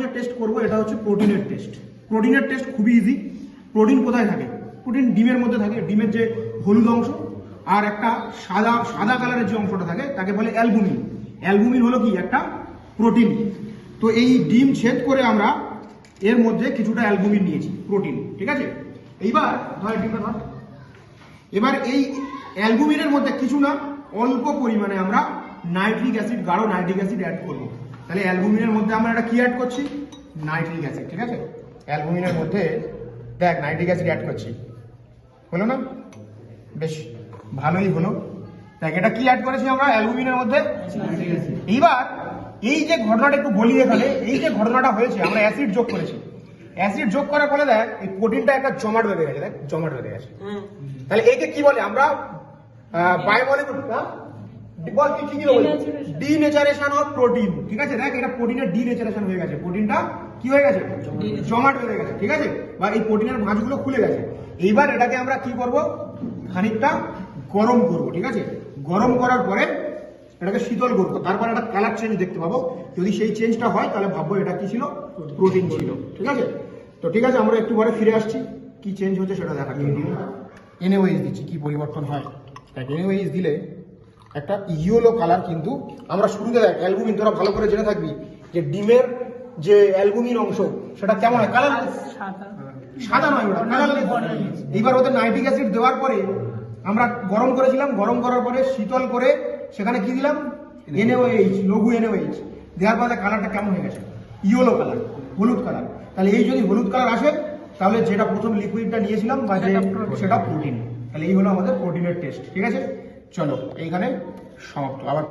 যে টেস্ট করব, এটা হচ্ছে প্রোটিনের টেস্ট প্রোটিনের টেস্ট খুবই ইজি প্রোটিন কোথায় থাকে? প্রোটিন ডিমের মধ্যে থাকে, ডিমের যে হলুদ অংশ, আর একটা সাদা সাদা কালারের যে অংশটা থাকে, তাকে বলে অ্যালবুমিন অ্যালবুমিন হলো কি? একটা প্রোটিন তো এই ডিম ছেদ করে আমরা এর মধ্যে কিছুটা অ্যালবুমিন নিয়েছি প্রোটিন ঠিক আছে? এইবার, ধর ডিমটা ধর। এবার এই অ্যালবুমিনের মধ্যে কিছু না, অল্প পরিমাণে আমরা নাইট্রিক অ্যাসিড গাঢ় নাইট্রিক অ্যাসিড অ্যাড করব। তাহলে অ্যালবুমিনের মধ্যে আমরা এটা কি অ্যাড করছি? নাইট্রিক অ্যাসিড ঠিক আছে? অ্যালবুমিনের মধ্যে দেখ নাইট্রিক অ্যাসিড অ্যাড করছি। হলো না? বেশ ভালোই হলো। দেখ এটা কি অ্যাড করেছি আমরা? অ্যালবুমিনের মধ্যে? এইবার এই যে ঘটনাটা একটু বলি এখানে এই যে ঘটনাটা হয়েছে আমরা অ্যাসিড যোগ করেছি। অ্যাসিড যোগ করার ফলে দেখ এই প্রোটিনটা একটা জমাট বেঁধে গেছে দেখ জমাট বেঁধে গেছে। তাহলে একে কি বলে? আমরা বায়োমলিকুল বল কি কি বলি ডিনেচারেশন অফ প্রোটিন ঠিক আছে? দেখ এটা প্রোটিনের ডিনেচারেশন হয়ে গেছে। প্রোটিনটা কি হয়ে গেছে? জমাট বেঁধে গেছে। ঠিক আছে? বা এই প্রোটিনের ভাঁজগুলো খুলে গেছে। এইবার এটাকে আমরা কি করব? খানিকটা গরম করব ঠিক আছে? গরম করার পরে এটাকে শীতল করব। তারপর একটা কালার চেঞ্জ দেখতে পাবো। যদি সেই চেঞ্জটা হয় তাহলে ভাববো এটা কি ছিল? প্রোটিন ছিল। ঠিক আছে? তো ঠিক আছে আমরা একটু পরে ফিরে আসছি। কি চেঞ্জ হচ্ছে সেটা দেখা এনওয়েজ দিচ্ছি কি পরিবর্তন হয়? দেখ দিলে একটা ইয়েলো কালার কিন্তু আমরা শুরুতে দেখ অ্যালবুমিন তোরা ভালো করে জেনে থাকবি যে ডিমের যে অ্যালবুমিন অংশ সেটা কেমন হয়? কালার সাদা নয় ওটা কালার এইবার ওদের নাইট্রিক অ্যাসিড দেওয়ার পরে আমরা গরম করেছিলাম গরম করার পরে শীতল করে সেখানে কি দিলাম? এনওএইচ লঘু এনওএইচ দেওয়ার পরে কালারটা কেমন হয়ে গেছে? ইয়েলো কালার হলুদ কালার তাহলে এই যদি হলুদ কালার আসে তাহলে যেটা প্রথম লিকুইডটা নিয়েছিলাম বা সেটা প্রোটিন তাহলে এই হলো আমাদের প্রোটিনের টেস্ট ঠিক আছে? চলো এইখানে সমাপ্ত। আবার